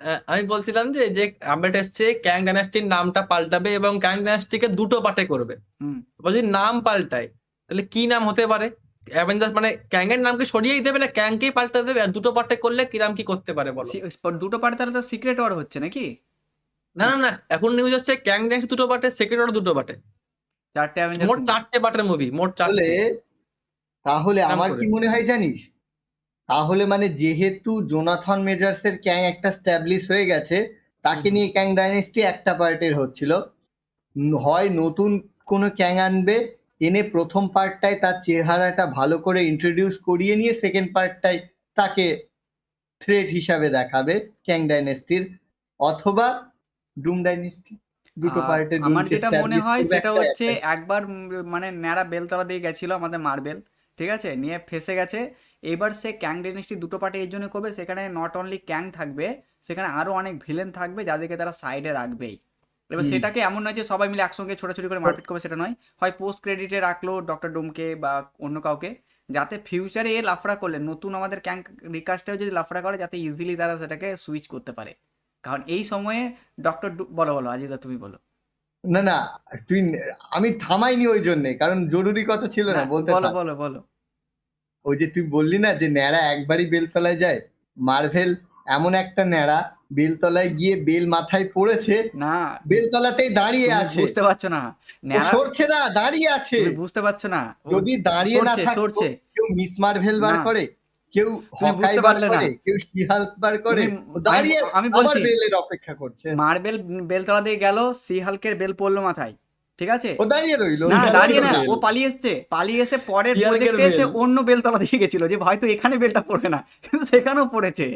আহ, আমি বলছিলাম যে যে আপডেট এসছে ক্যাং ডাইনাস্টির নামটা পাল্টাবে এবং ক্যাং ডাইনাস্টিকে দুটো পার্টে করবে। যদি নাম পাল্টায়। তাহলে কি নাম হতে পারে? অ্যাভেঞ্জার্স মানে ক্যাং এর নামকে সরিয়েই দেবে না ক্যাংকেই পাল্টে দেবে? আর দুটো পার্টে করলে কিরাম কি করতে পারে বলো? দুটো পার্টে তাহলে তো সিক্রেট ওয়ার হচ্ছে নাকি? না না না এখন নিউজ আসছে ক্যাং ডাইনাস্টি দুটো পার্টে সেকেন্ড অর্ডার দুটো পার্টে। চারটে অ্যাভেঞ্জার্স মোট চারটে পার্টের মুভি মোট তাহলে চারটে তাহলে আমার কি মনে হয় জানিস? তাহলে মানে যেহেতু জোনাথন মেজার্স এর ক্যাং একটা স্ট্যাবলিশ হয়ে গেছে তাকে নিয়ে ক্যাং ডাইনেস্টি একটা পার্টের হচ্ছিল। হয় নতুন কোনো ক্যাং আনবে এনে প্রথম পার্টটায় তার চেহারাটা ভালো করে ইন্ট্রোডিউস করিয়ে নিয়ে সেকেন্ড পার্টটায় তাকে থ্রেট হিসাবে দেখাবে ক্যাং ডাইনেস্টির। অথবা ডুম ডাইনেস্টি দুটো পার্টের আমার যেটা মনে হয় সেটা হচ্ছে একবার মানে ন্যাড়া বেলতলা দিয়ে গেছিল আমাদের মার্বেল ঠিক আছে? নিয়ে ফেসে গেছে এবার সে ক্যাং ডেনিস্টি দুটো পার্টি এর জন্য করবে সেখানে নট অনলি ক্যাং থাকবে সেখানে আরও অনেক ভিলেন থাকবে যাদেরকে তারা সাইডে রাখবেই। এবার সেটাকে এমন নয় যে সবাই মিলে একসঙ্গে ছোটাছুটি করে মারপিট করবে সেটা নয়। হয় পোস্ট ক্রেডিটে রাখল ডক্টর ডোমকে বা অন্য কাউকে যাতে ফিউচারে এ লাফড়া করলে নতুন আমাদের ক্যাং রিকাস্টেও যদি লাফড়া করে যাতে ইজিলি তারা সেটাকে সুইচ করতে পারে। কারণ এই সময়ে ডক্টর বলো বলো আজিদা তুমি বলো। না না তুই আমি থামাইনি ওই জন্য কারণ জরুরি কথা ছিল না না, বলতে বলো বলো বলো। ওই যে তুই বললি না যে ন্যাড়া একবারই বেলতলায় যায়? মার্ভেল এমন একটা ন্যাড়া বেলতলায় গিয়ে বেল মাথায় পড়েছে না। বেলতলাতেই দাঁড়িয়ে আছে। বুঝতে পারছ না। সরছে না দাঁড়িয়ে আছে। বুঝতে পারছ না। যদি দাঁড়িয়ে না সরছে। কেউ মিস মার্ভেল বার করে কেউ হকাই বার করে কেউ শিহাল্ক বার করে দাঁড়িয়ে আমি- বলছি বেলের অপেক্ষা করছে। মার্বেল বেলতলা দিয়ে গেল সি হালকের বেল পড়ল মাথায়। ঠিক আছে? ও দাঁড়িয়ে রইল। না দাঁড়িয়ে না ও পালিয়ে এসছে। পালিয়ে এসে পরের প্রজেক্টে এসে অন্য বেলতলা দিয়ে গেছিল যে হয়তো এখানে বেলটা পড়বে না কিন্তু সেখানেও পড়েছে।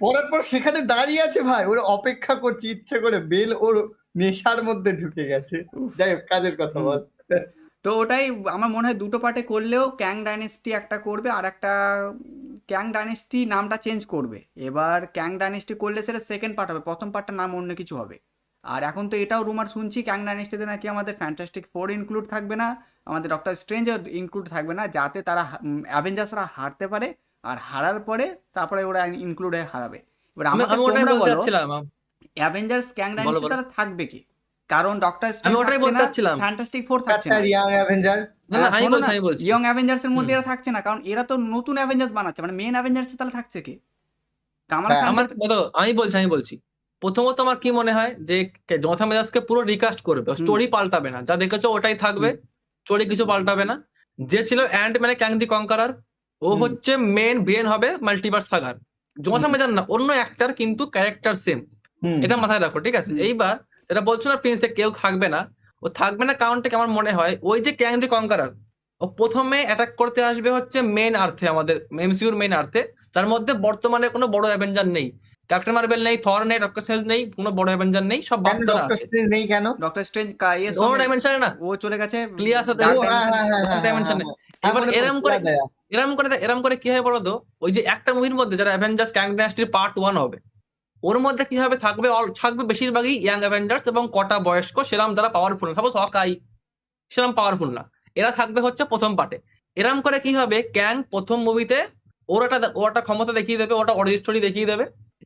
পরের পর সেখানে দাঁড়িয়ে আছে ভাই। ওর অপেক্ষা করছে ইচ্ছে করে বেল ওর নেশার মধ্যে ঢুকে গেছে। যাই হোক কাজের কথা। বল। তো ওটাই আমার মনে হয় দুটো পার্টে করলেও ক্যাং ডাইনেস্টি একটা করবে আর একটা ক্যাং ডাইনেস্টি নামটা চেঞ্জ করবে। এবার ক্যাং ডাইনেস্টি করলে সেটা সেকেন্ড পার্ট হবে। প্রথম পার্টটার নাম অন্য কিছু হবে। আর এখন তো এটাও রুমার শুনছি ক্যাং ডাইনেস্টিতে নাকি আমাদের ফ্যান্টাস্টিক ফোর ইনক্লুড থাকবে না আমাদের ডক্টর স্ট্রেঞ্জও ইনক্লুড থাকবে না যাতে তারা অ্যাভেঞ্জার্সরা হারতে পারে আর হারার পরে তারপরে ওরা ইনক্লুড হয়ে হারাবে। এবার আমি আমাকে তোমরা বলো অ্যাভেঞ্জার্স ক্যাং ডাইনেস্টি তারা থাকবে কি? কারণ ডক্টর স্ট্রেঞ্জ ওটাই থাকছে বলতে চাচ্ছিলাম। ফ্যান্টাস্টিক ফোর থাকছে আচ্ছা না। ইয়াং অ্যাভেঞ্জার না না আমি বলছি আমি বলছি। ইয়ং অ্যাভেঞ্জার্স এর মধ্যে। এরা থাকছে না কারণ এরা তো নতুন অ্যাভেঞ্জার্স বানাচ্ছে মানে মেন অ্যাভেঞ্জার্স তাহলে থাকছে কি? হ্যাঁ, আমার আমি বলছি আমি বলছি। প্রথমত আমার কি মনে হয় যে জনতা মেজাজকে পুরো রিকাস্ট করবে স্টোরি পাল্টাবে না। যা দেখেছ ওটাই থাকবে স্টোরি কিছু পাল্টাবে না। যে ছিল অ্যান্ড মানে ক্যাং দি কঙ্কারার ও হচ্ছে মেন ব্রেন হবে মাল্টিভার্স সাগার জনতা মেজাজ না অন্য অ্যাক্টর কিন্তু ক্যারেক্টার সেম এটা মাথায় রাখো ঠিক আছে? এইবার যেটা বলছো না প্রিন্সে কেউ থাকবে না ও থাকবে না কারণটা আমার মনে হয় ওই যে ক্যাং দি কঙ্কারার ও প্রথমে অ্যাটাক করতে আসবে হচ্ছে মেন আর্থে আমাদের এমসিউর মেন আর্থে তার মধ্যে বর্তমানে কোনো বড় অ্যাভেঞ্জার নেই। ক্যাপ্টেন মার্বেল নেই থর নেই ডক্টর স্ট্রেঞ্জ নেই কোনো বড় অ্যাভেঞ্জার নেই সব বাচ্চারা ডক্টর আছে স্ট্রেঞ্জ নেই কেন? ডক্টর স্ট্রেঞ্জ ইয়ে কোনো ডাইমেনশনে না। ও চলে গেছে Clear সাথে ও, হ্যাঁ, হ্যাঁ, হ্যাঁ, হ্যাঁ। হ্যাঁ, এবার এরম করে এরম করে এরম করে কি হয় বলো তো ওই যে একটা মুভির মধ্যে যারা অ্যাভেঞ্জার্স ক্যাং ডাইনাস্টির পার্ট ওয়ান হবে ওর মধ্যে কি হবে? থাকবে থাকবে বেশিরভাগই ইয়াং অ্যাভেঞ্জার্স এবং কটা বয়স্ক সেরাম যারা পাওয়ারফুল না সাপোজ হকাই সেরাম পাওয়ারফুল না। এরা থাকবে হচ্ছে প্রথম পার্টে এরম করে কি হবে? ক্যাং প্রথম মুভিতে ওর একটা ও একটা ক্ষমতা দেখিয়ে দেবে ওটা অরিজিন স্টোরি দেখিয়ে দেবে।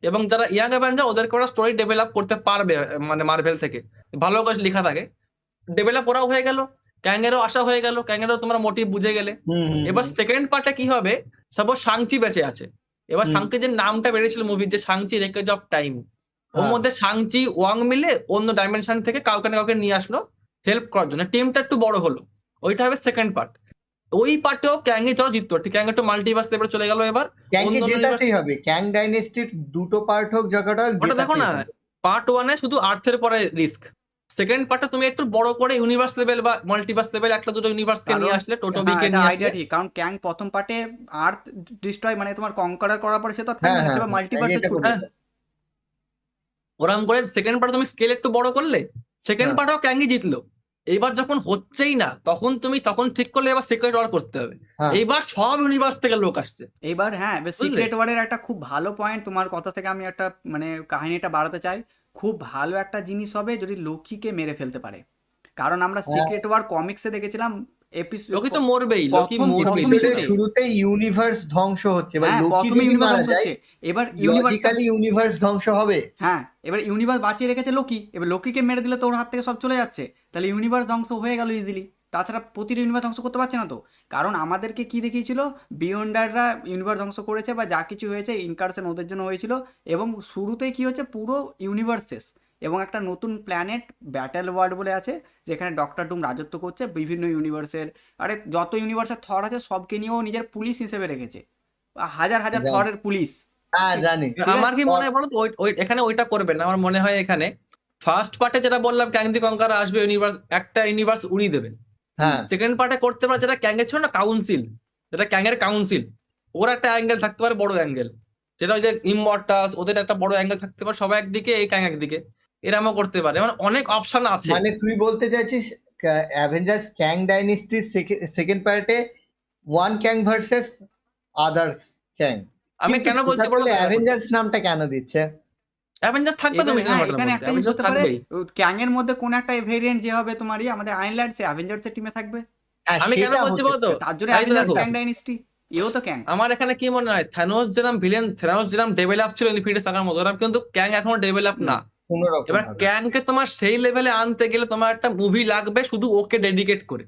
এবং যারা ইয়াং অ্যাভেঞ্জার ওদেরকে ওরা স্টোরি ডেভেলপ করতে পারবে মানে মার্ভেল থেকে। ভালো করে লেখা থাকে। ডেভেলপ ওরাও হয়ে গেল ক্যাংয়েরও আশা হয়ে গেল ক্যাংয়েরও তোমরা মোটিভ বুঝে গেলে। এবার। সেকেন্ড পার্টে কি হবে? সাপোজ সাংচি বেঁচে আছে। এবার। সাংচি যে নামটা বেরিয়েছিল মুভির যে সাংচি রেকেজ অফ টাইম ওর হ্যাঁ। মধ্যে সাংচি ওয়াং মিলে অন্য ডাইমেনশন থেকে কাউকে না কাউকে নিয়ে আসলো হেল্প করার জন্য। টিমটা একটু বড় হলো। ওইটা হবে সেকেন্ড পার্ট ওই পার্টেও ক্যাঙ্গি ধরো জিততো। ঠিক ক্যাং একটু মাল্টিভার্স লেভেলে চলে গেল এবার। ক্যাংকে জেতাতেই হবে। ক্যাং ডাইনেস্টির দুটো পার্ট হোক জায়গাটা ওটা দেখো না পার্ট ওয়ানে শুধু আর্থের পরে রিস্ক সেকেন্ড পার্টে তুমি একটু বড় করে ইউনিভার্স লেভেল বা মাল্টিভার্স লেভেল একটা দুটো ইউনিভার্সকে কারণ- নিয়ে আসলে টোটো হ্যাঁ, বিকে নিয়ে আসলে ঠিক কারণ ক্যাং প্রথম পার্টে আর্থ ডিস্ট্রয় মানে তোমার কঙ্কারার করার পরে সে তো হ্যাঁ, না হ্যাঁ, সে হ্যাঁ, মাল্টিভার্সে ছুটবে। ওরাম করে সেকেন্ড পার্ট তুমি স্কেল একটু বড় করলে সেকেন্ড হ্যাঁ। পার্টও ক্যাঙ্গি জিতলো। এইবার যখন হচ্ছেই না তখন তুমি তখন ঠিক করলে এবার সিক্রেট ওয়ার করতে হবে। এবার এইবার সব ইউনিভার্স থেকে লোক আসছে। এবার হ্যাঁ? সিক্রেট ওয়ারের একটা খুব ভালো পয়েন্ট তোমার কথা থেকে আমি একটা মানে কাহিনীটা বাড়াতে চাই। খুব ভালো একটা জিনিস হবে যদি লোকিকে মেরে ফেলতে পারে। কারণ আমরা হ্যাঁ। সিক্রেট ওয়ার কমিক্সে দেখেছিলাম এপিসোড লোকি তো মরবেই লোকি মরবেই। শুরুতেই ইউনিভার্স ধ্বংস হচ্ছে এবার হ্যাঁ লোকি যদি মারা যায় এবার ইউনিভার্স ধ্বংস হবে। হ্যাঁ এবার ইউনিভার্স বাঁচিয়ে রেখেছে লোকি এবার লোকিকে মেরে দিলে তো ওর হাত থেকে সব চলে যাচ্ছে। তাহলে ইউনিভার্স ধ্বংস হয়ে গেল ইজিলি তাছাড়া প্রতিটা ইউনিভার্স ধ্বংস করতে পারছে না তো। কারণ আমাদেরকে কি দেখিয়েছিল? বিয়ন্ডাররা ইউনিভার্স ধ্বংস করেছে বা যা কিছু হয়েছে ইনকারশন ওদের জন্য হয়েছিল। এবং শুরুতেই কি হচ্ছে? পুরো ইউনিভার্স শেষ। এবং একটা নতুন প্ল্যানেট ব্যাটেল ওয়ার্ল্ড বলে আছে যেখানে ডক্টর ডুম রাজত্ব করছে বিভিন্ন ইউনিভার্সের আরে যত ইউনিভার্সের থর আছে সবকে নিয়েও নিজের পুলিশ হিসেবে রেখেছে। হাজার হাজার। থরের পুলিশ হ্যাঁ জানি। আমার কি মনে হয় বলো এখানে ওইটা করবেন না। আমার মনে হয় এখানে ফার্স্ট পার্টে যেটা বললাম ক্যাং দি কঙ্কার আসবে ইউনিভার্স একটা ইউনিভার্স উড়িয়ে দেবেন। হ্যাঁ। সেকেন্ড পার্টে করতে পারে যেটা ক্যাং এর ছিল না কাউন্সিল যেটা ক্যাং এর কাউন্সিল ওর একটা অ্যাঙ্গেল থাকতে পারে বড় অ্যাঙ্গেল যেটা ওই যে ইমমর্টাস ওদের একটা বড় অ্যাঙ্গেল থাকতে পারে সবাই একদিকে এই ক্যাং একদিকে। এরমও করতে পারে। মানে অনেক অপশন আছে। মানে তুই বলতে চাইছিস অ্যাভেঞ্জার্স ক্যাং ডাইনেস্টির সেকেন্ড পার্টে one Kang versus others Kang আমি কেন বলছি বলো অ্যাভেঞ্জার্স নামটা কেন দিচ্ছে? অ্যাভেঞ্জার্স থাকবে তো মিশন এখানে একটা জিনিস অ্যাভেঞ্জার্স হতে ক্যাং এর মধ্যে কোন একটা ভেরিয়েন্ট যে হবে তোমারই আমাদের আয়রল্যান্ড সে অ্যাভেঞ্জার্স এর টিমে থাকবে। হ্যাঁ, আমি কেন বলছি হতে বলতো তার জন্য তো অ্যাভেঞ্জার্স ক্যাং ডাইনেস্টি এও তো ক্যাং আমার এখানে কি মনে হয়? থ্যানোস যেরকম ভিলেন থ্যানোস যেরকম ডেভেলপ ছিল ইনফিনিটি সাগার মতো ওরকম কিন্তু ক্যাং এখনও ডেভেলপ না। এবার। ক্যাংকে তোমার সেই লেভেলে আনতে গেলে তোমার একটা মুভি লাগবে শুধু ওকে ডেডিকেট করে।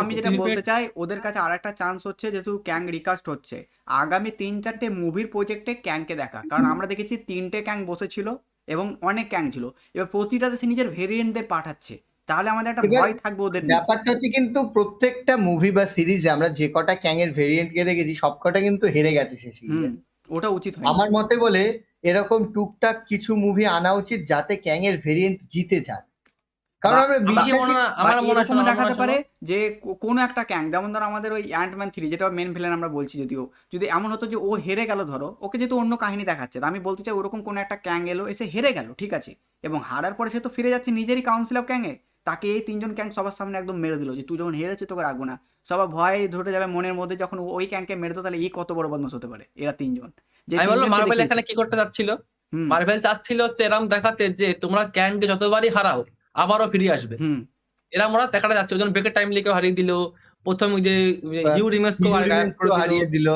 আমি যেটা বলতে চাই ওদের কাছে আর একটা চান্স হচ্ছে যেহেতু ক্যাং রিকাস্ট হচ্ছে। আগামী তিন চারটে মুভির প্রজেক্টে ক্যাংকে দেখা। কারণ আমরা দেখেছি তিনটে ক্যাং বসেছিল এবং অনেক ক্যাং ছিল। এবার প্রতিটাতে সে নিজের ভেরিয়েন্টদের পাঠাচ্ছে। তাহলে আমাদের একটা ভয় থাকবে ওদের ব্যাপারটা হচ্ছে কিন্তু প্রত্যেকটা মুভি বা সিরিজে আমরা যে কটা ক্যাং এর ভেরিয়েন্ট কে দেখেছি সব কটা কিন্তু হেরে গেছে সে সিরিজে ওটা উচিত হয় আমার মতে বলে এরকম টুকটাক কিছু মুভি আনা উচিত যাতে ক্যাং এর ভেরিয়েন্ট জিতে যায়। কারণ আমরা আমার মনে হয় আমার মনে হয় দেখাতে পারে যে কোনো একটা ক্যাং যেমন ধরো আমাদের ওই অ্যান্টম্যান থ্রি যেটা মেন ভিলেন আমরা বলছি যদিও। যদি এমন হতো যে ও হেরে গেল ধরো ওকে যেহেতু অন্য কাহিনী দেখাচ্ছে আমি বলতে চাই ওরকম কোনো একটা ক্যাং এলো এসে হেরে গেল ঠিক আছে? এবং হারার পরে সে তো ফিরে যাচ্ছে নিজেরই কাউন্সিল অফ ক্যাংয়ে তাকে এই তিনজন ক্যাং সবার সামনে একদম মেরে দিল যে তুই যখন হেরেছে তোকে রাখব না। সবার ভয় ধরে যাবে মনের মধ্যে যখন ওই ক্যাংকে মেরে তো তাহলে এই কত বড় বদমাস হতে পারে এরা তিনজন। আমি বললাম মার্বেল এখানে কি করতে যাচ্ছিল? মার্বেল চাচ্ছিল হচ্ছে এরম দেখাতে যে তোমরা ক্যাংকে যতবারই হারাও আবারও ফিরে আসবে। এরম ওরা দেখাটা যাচ্ছে। ওই জন্য ব্রেকের টাইম লিখে হারিয়ে দিল। প্রথম যে ইউ Universe কেও হারিয়ে দিল।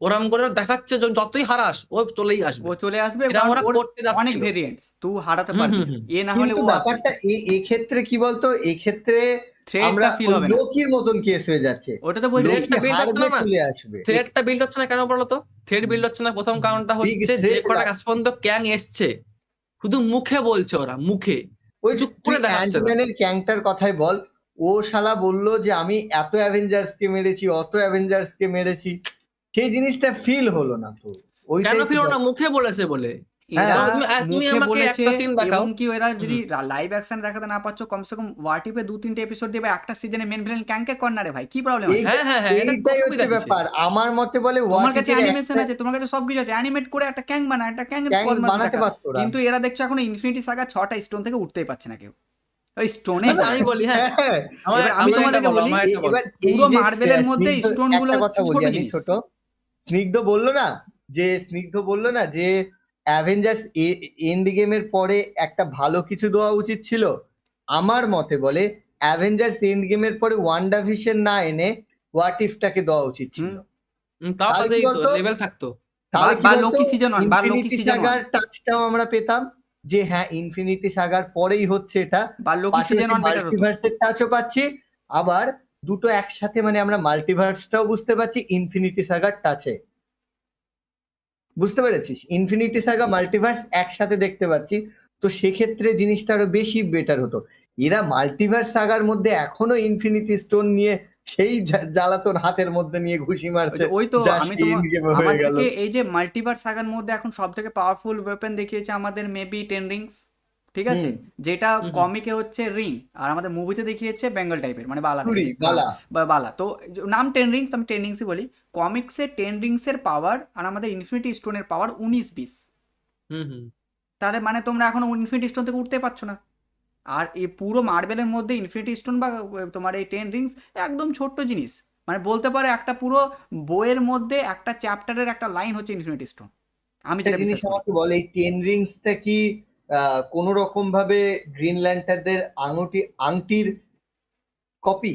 ওরম করে দেখাচ্ছে যে যতই হারাস ও চলেই আসবে। ও চলে আসবে ওর করতে অনেক ভেরিয়েন্টস তুই হারাতে পারবি। এ না হলে ও ব্যাপারটা এই এক্ষেত্রে কি বলতো? এক্ষেত্রে আমরা থ্রেডটা ফিল হবে না। লোকির মতন কেস হয়ে যাচ্ছে। ওটা তো বলছি। লোকি build হচ্ছে না। থ্রেডটা বিল্ড হচ্ছে না কেন বলো তো? থ্রেড বিল্ড হচ্ছে না প্রথম কারণটা হচ্ছে যে কটা কাজ পর্যন্ত ক্যাং এসছে। শুধু মুখে বলছে ওরা মুখে। ওই যে চুপ করে দেখাচ্ছে অ্যান্টম্যানের ক্যাংটার কথাই বল। ও শালা বলল যে আমি এত অ্যাভেঞ্জার্স কে মেরেছি অত অ্যাভেঞ্জার্স কে মেরেছি। সেই জিনিসটা ফিল হলো না তো। ওইটাই কেন ফিরো না? মুখে বলেছে বলে। এরা হ্যাঁ, তুমি- আর তুমি মুখে আমাকে একটা scene দেখাও। কি এরা যদি লাইভ অ্যাকশন দেখাতে না পারছ কমসে কম ওয়াটিপে দু তিনটে এপিসোড দেবে একটা সিজনে মেন ভিলেন ক্যাংকে কর্নারে ভাই? কি প্রবলেম হ্যাঁ হ্যাঁ হ্যাঁ হচ্ছে ব্যাপার। আমার মতে বলে তোমার কাছে What If এর অ্যানিমেশন আছে তোমার কাছে সবকিছু আছে। অ্যানিমেট করে একটা ক্যাং বানা একটা ক্যাং বানাতে পারতো কিন্তু এরা দেখছ এখন ইনফিনিটি সাগা ছটা স্টোন থেকে উঠতেই পারছে না কেউ। ওই স্টোনে আচ্ছা, আমি বলি হ্যাঁ। আমি তোমাদেরকে বলি পুরো মার্বেলের মধ্যে গুলো ছোট। স্নিগ্ধ বলল না যে স্নিগ্ধ বলল না যে অ্যাভেঞ্জার্স এন্ড গেমের পরে একটা ভালো কিছু দেওয়া উচিত ছিল। আমার মতে বলে অ্যাভেঞ্জার্স এন্ড গেমের পরে ওয়ান্ডা ভিশন না এনে হোয়াট ইফটাকে দেওয়া উচিত ছিল? লেভেল থাকতো। ইনফিনিটি সাগার টাচটাও আমরা পেতাম যে হ্যাঁ ইনফিনিটি সাগার পরেই হচ্ছে এটা। মাল্টিভার্সের টাচও পাচ্ছি। আবার দুটো একসাথে মানে আমরা মাল্টিভার্সটাও বুঝতে পারছি ইনফিনিটি সাগার টাচে বুঝতে পেরেছিস? ইনফিনিটি সাগা মাল্টিভার্স একসাথে দেখতে পাচ্ছি। তো সেক্ষেত্রে জিনিসটা আরও বেশি বেটার হতো। এরা মাল্টিভার্স সাগার মধ্যে এখনও ইনফিনিটি স্টোন নিয়ে সেই জ্বালাতন হাতের মধ্যে নিয়ে ঘুষি মারছে। ওই তো আমি এই যে মাল্টিভার্স সাগার মধ্যে এখন সব থেকে পাওয়ারফুল ওয়েপেন দেখিয়েছে আমাদের মেবি টেন রিংস ঠিক আছে? যেটা কমিকে হচ্ছে রিং আর আমাদের মুভিতে দেখিয়েছে বেঙ্গল টাইপের মানে বালা বালা। বা বালা। তো নাম টেন রিংস আমি টেন রিংসই বলি। কমিক্সে টেন রিংসের পাওয়ার আর আমাদের ইনফিনিটি স্টোনের পাওয়ার উনিশ বিশ। তাহলে মানে তোমরা এখন ইনফিনিটি স্টোন থেকে উঠতে পারছ না। আর এই পুরো মার্বেলের মধ্যে ইনফিনিটি স্টোন বা তোমার এই টেন রিংস একদম ছোট্ট জিনিস। মানে বলতে পারে একটা পুরো বইয়ের মধ্যে একটা চ্যাপ্টারের একটা লাইন হচ্ছে ইনফিনিটি স্টোন আমি যেটা জিনিস বিশ্বাস করি। আমাকে বলে এই টেন রিংসটা কি কোন রকম ভাবে গ্রিন ল্যান্টারদের আঙুটি আংটির কপি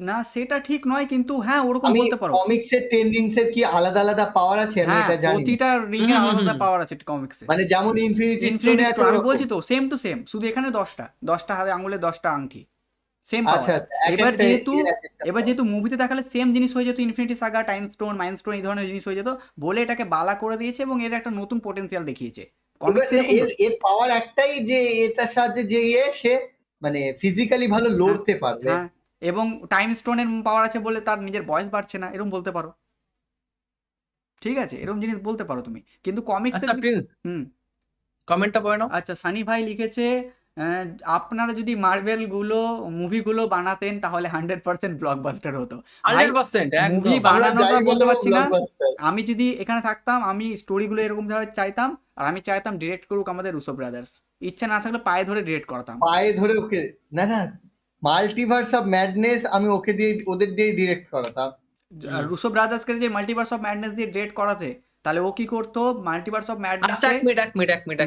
না সেটা ঠিক নয় কিন্তু হ্যাঁ ওরকম বলতে পারো। কমিক্স এর টেন্ডিংস এর কি আলাদা আলাদা পাওয়ার আছে? আমি হ্যাঁ এটা জানি। না। প্রতিটা রিং এর আলাদা পাওয়ার আছে কমিক্সে মানে যেমন ইনফিনিটি স্টোনে আছে আমি বলছি তো সেম টু সেম শুধু এখানে দশটা দশটা হাতে আঙুলে দশটা আংটি সেম আচ্ছা আচ্ছা এবার যেহেতু- এবার যেহেতু মুভিতে দেখালে সেম জিনিস হয়ে যেত infinity saga time stone mind stone এই ধরনের জিনিস হয়ে যেত বলে এটাকে বালা করে দিয়েছে এবং এর একটা নতুন পোটেনশিয়াল দেখিয়েছে। এর পাওয়ার একটাই যে এটার সাহায্যে যে ইয়ে সে মানে ফিজিক্যালি ভালো লড়তে পারবে। হ্যাঁ। এবং টাইম স্টোনের পাওয়ার আছে বলে তার নিজের বয়স বাড়ছে না এরকম বলতে পারো। ঠিক আছে এরকম জিনিস বলতে পারো তুমি। কিন্তু কমিক্স আচ্ছা প্রিন্স হুম। কমেন্টটা পড়ে নাও। আচ্ছা সানি ভাই লিখেছে আপনারা যদি মার্বেলগুলো মুভিগুলো বানাতেন তাহলে হান্ড্রেড পার্সেন্ট ব্লকবাস্টার হতো। আমরা বানানোটা বলতে পারছি না। আমি যদি এখানে থাকতাম আমি স্টোরিগুলো এরকম ভাবে চাইতাম আর আমি চাইতাম ডিরেক্ট করুক আমাদের রুসো ব্রাদার্স ইচ্ছা না থাকলে পায়ে ধরে ডিরেক্ট করাতাম। পায়ে ধরে ওকে না না মাল্টিভার্স অফ ম্যাডনেস আমি ওকে দিয়ে ওদের দিয়ে ডিরেক্ট করাতাম। রুসো ব্রাদার্সকে যে মাল্টিভার্স অফ ম্যাডনেস দিয়ে ডিরেক্ট করাতে তাহলে ও কি করতো? মাল্টিভার্স অফ আচ্ছা ম্যাডনেসে এক মিনিট এক মিনিট এক মিনিট